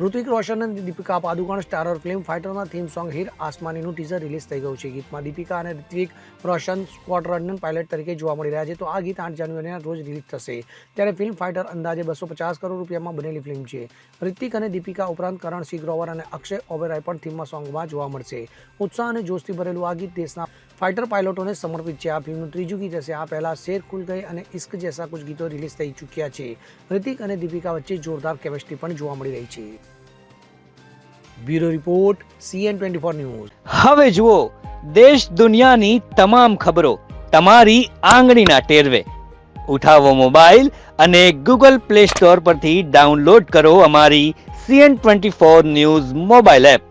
ઋતિક રોશન અને Deepika Padukone starrer film ફાઇટરના theme song Heer આસમાનીનું ટીઝર રિલીઝ થઈ ગયું છે. ગીતમાં દીપિકા અને ઋત્વિક રોશન સ્ક્વોડ્રનન પાયલટ તરીકે જોવા મળી રહ્યા છે. તો આ ગીત આઠ જાન્યુઆરીના રોજ રિલીઝ થશે. ત્યારે ફિલ્મ ફાઇટર અંદાજે બસો પચાસ કરોડ રૂપિયામાં બનેલી ફિલ્મ છે. ઋતિક અને દીપિકા ઉપરાંત કરણ સિંહ ગ્રોવર અને અક્ષય ઓબેરાય પણ થીમમાં સોંગમાં જોવા મળશે. ઉત્સાહ અને જોશથી ભરેલું આ ગીત દેશના ફાઇટર પાયલોટોને સમર્પિત છે આ ફિલ્મનું ત્રીજું ગીત હશે. આ પહેલાં શેર ખુલ ગઈ અને ઇશ્ક જેસા કુછ ગીતો રિલીઝ થઈ ચૂક્યા છે. રિતિક અને દીપિકા વચ્ચે જોરદાર કેમિસ્ટ્રી પણ જોવા મળી રહી છે. Bureau report, C N twenty four news. હવે જુઓ, દેશ દુનિયાની તમામ ખબરો તમારી આંગળીના ટેરવે. ઉઠાવો મોબાઈલ અને ગૂગલ પ્લે સ્ટોર પરથી ડાઉનલોડ કરો અમારી C N twenty four news mobile app.